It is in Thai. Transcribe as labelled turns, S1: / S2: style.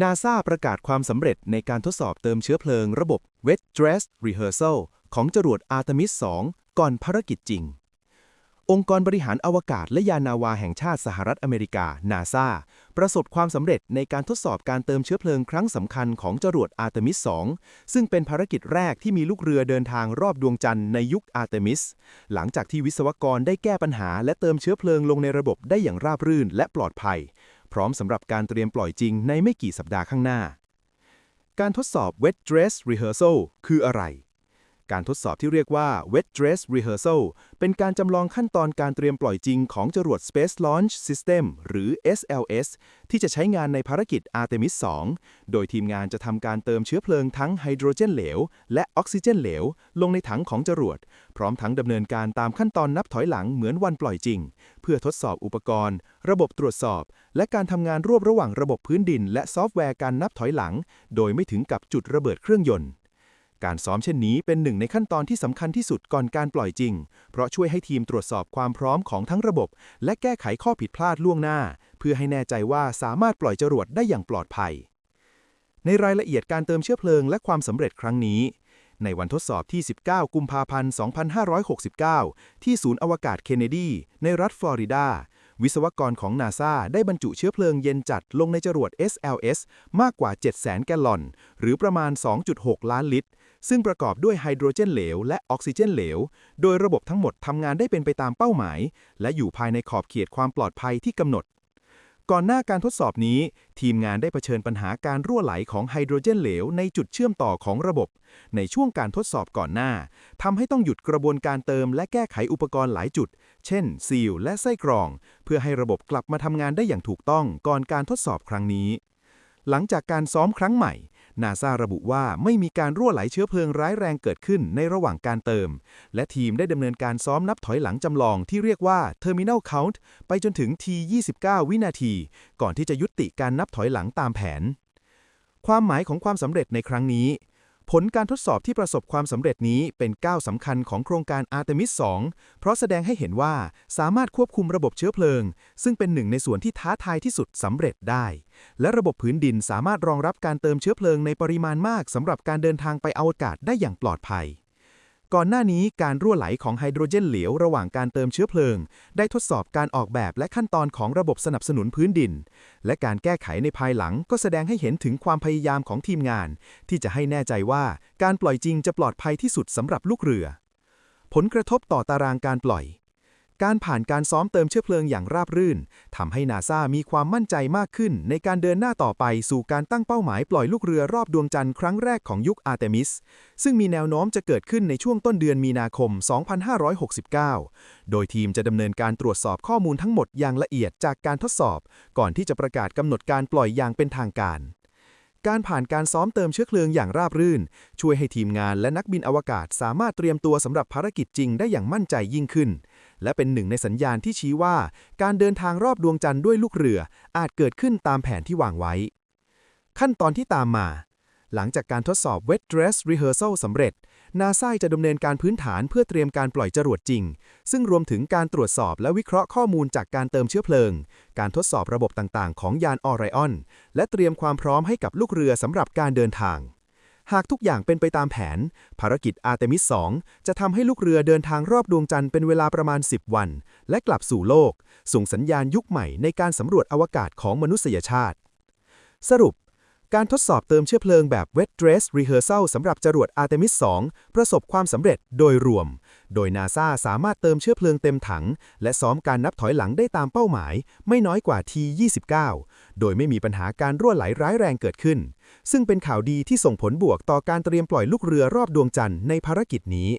S1: นาซาประกาศความสำเร็จในการทดสอบเติมเชื้อเพลิงระบบ Wet Dress Rehearsal ของจรวด Artemis 2 ก่อนภารกิจจริง องค์กรบริหารอวกาศและยานาวาแห่งชาติสหรัฐอเมริกา นาซาประสบความสำเร็จในการทดสอบการเติมเชื้อเพลิงครั้งสำคัญของจรวด Artemis 2 ซึ่งเป็นภารกิจแรกที่มีลูกเรือเดินทางรอบดวงจันทร์ในยุค Artemis หลังจากที่วิศวกรได้แก้ปัญหาและเติมเชื้อเพลิงลงในระบบได้อย่างราบรื่นและปลอดภัย พร้อมสำหรับการเตรียมปล่อยจริงในไม่กี่สัปดาห์ข้างหน้า การทดสอบ Wet Dress Rehearsal คืออะไร การทดสอบที่เรียกว่า Wet Dress Rehearsal เป็นการจำลองขั้นตอนการเตรียมปล่อยจริงของจรวด Space Launch System หรือ SLS ที่จะใช้งานในภารกิจ Artemis 2 โดยทีมงานจะทำการเติมเชื้อเพลิงทั้งไฮโดรเจนเหลว และออกซิเจนเหลว ลงในถังของจรวด พร้อมทั้งดำเนินการตามขั้นตอนนับถอยหลังเหมือนวันปล่อยจริง เพื่อทดสอบอุปกรณ์ ระบบตรวจสอบ และการทำงานร่วบระหว่างระบบพื้นดิน และซอฟต์แวร์การนับถอยหลัง โดยไม่ถึงกับจุดระเบิดเครื่องยนต์ การซ้อมเช่นนี้เป็นหนึ่งในขั้นตอนที่สำคัญที่สุดก่อนการปล่อยจริง เพราะช่วยให้ทีมตรวจสอบความพร้อมของทั้งระบบ และแก้ไขข้อผิดพลาดล่วงหน้า เพื่อให้แน่ใจว่าสามารถปล่อยจรวดได้อย่างปลอดภัย ในรายละเอียดการเติมเชื้อเพลิงและความสำเร็จครั้งนี้ ในวันทดสอบที่ 19 กุมภาพันธ์ 2569 ที่ศูนย์อวกาศเคนเนดี ในรัฐฟลอริดาวิศวกรของนาซาได้บรรจุเชื้อเพลิงเย็นจัดลงในจรวด SLS มากกว่า 700,000 แกลลอน หรือประมาณ 2.6 ล้านลิตร ซึ่งประกอบด้วยไฮโดรเจนเหลวและออกซิเจนเหลว โดยระบบทั้งหมดทำงานได้เป็นไปตามเป้าหมาย และอยู่ภายในขอบเขตความปลอดภัยที่กำหนด ก่อนหน้าการทดสอบนี้ ทีมงานได้เผชิญปัญหาการรั่วไหลของไฮโดรเจนเหลวในจุดเชื่อมต่อของระบบ ในช่วงการทดสอบก่อนหน้าทำให้ต้องหยุดกระบวนการเติม และแก้ไขอุปกรณ์หลายจุด เช่น ซีลและไส้กรอง เพื่อให้ระบบกลับมาทำงานได้อย่างถูกต้องก่อนการทดสอบครั้งนี้หลังจากการซ้อมครั้งใหม่ นาซาระบุว่าไม่มีการรั่วไหลเชื้อเพลิงร้ายแรงเกิดขึ้นในระหว่างการเติม และทีมได้ดำเนินการซ้อมนับถอยหลังจำลองที่เรียกว่า Terminal Count ไปจนถึง T29 วินาที ก่อนที่จะยุติการนับถอยหลังตามแผน ความหมายของความสำเร็จในครั้งนี้ ผลการทดสอบที่ประสบความสำเร็จนี้เป็นก้าวสำคัญของโครงการ Artemis 2เพราะแสดงให้เห็นว่าสามารถควบคุมระบบเชื้อเพลิง ซึ่งเป็นหนึ่งในส่วนที่ท้าทายที่สุดสำเร็จได้ และระบบพื้นดินสามารถรองรับการเติมเชื้อเพลิงในปริมาณมากสำหรับการเดินทางไปอวกาศได้อย่างปลอดภัย ก่อนหน้านี้การรั่วไหลของไฮโดรเจนเหลวระหว่างการเติมเชื้อเพลิง ได้ทดสอบการออกแบบและขั้นตอนของระบบสนับสนุนพื้นดิน และการแก้ไขในภายหลังก็แสดงให้เห็นถึงความพยายามของทีมงาน ที่จะให้แน่ใจว่าการปล่อยจริงจะปลอดภัยที่สุดสำหรับลูกเรือ ผลกระทบต่อตารางการปล่อย การผ่านการซ้อมเติมเชื้อเพลิงอย่างราบรื่นทำให้นาซามีความมั่นใจมากขึ้น ในการเดินหน้าต่อไปสู่การตั้งเป้าหมายปล่อยลูกเรือรอบดวงจันทร์ครั้งแรกของยุคอาร์เตมิส ซึ่งมีแนวโน้มจะเกิดขึ้นในช่วงต้นเดือนมีนาคม 2569 โดยทีมจะดำเนินการตรวจสอบข้อมูลทั้งหมดอย่างละเอียดจากการทดสอบ ก่อนที่จะประกาศกำหนดการปล่อยอย่างเป็นทางการการผ่านการซ้อมเติมเชื้อเพลิงอย่างราบรื่น ช่วยให้ทีมงานและนักบินอวกาศสามารถเตรียมตัวสำหรับภารกิจจริงได้อย่างมั่นใจยิ่งขึ้น และเป็นหนึ่งในสัญญาณที่ชี้ว่า การเดินทางรอบดวงจันทร์ด้วยลูกเรืออาจเกิดขึ้นตามแผนที่วางไว้ ขั้นตอนที่ตามมา หลังจากการทดสอบ Wet Dress Rehearsal สำเร็จ นาซาจะดำเนินการพื้นฐานเพื่อเตรียมการปล่อยจรวดจริง ซึ่งรวมถึงการตรวจสอบและวิเคราะห์ข้อมูลจากการเติมเชื้อเพลิง การทดสอบระบบต่างๆ ของยานออไรออน และเตรียมความพร้อมให้กับลูกเรือสำหรับการเดินทาง หากทุกอย่างเป็นไปตามแผน ภารกิจอาร์เตมิส 2 จะทำให้ลูกเรือเดินทางรอบดวงจันทร์เป็นเวลาประมาณ 10 วัน และกลับสู่โลก ส่งสัญญาณยุคใหม่ในการสำรวจอวกาศของมนุษยชาติ สรุป การทดสอบเติมเชื้อเพลิงแบบ Wet Dress Rehearsal สำหรับจรวดอาร์เตมิส 2 ประสบความสำเร็จโดยรวม โดยนาซาสามารถเติมเชื้อเพลิงเต็มถัง และซ้อมการนับถอยหลังได้ตามเป้าหมาย ไม่น้อยกว่า T29 โดยไม่มีปัญหาการรั่วไหลร้ายแรงเกิดขึ้น ซึ่งเป็นข่าวดีที่ส่งผลบวกต่อการเตรียมปล่อยลูกเรือรอบดวงจันทร์ในภารกิจนี้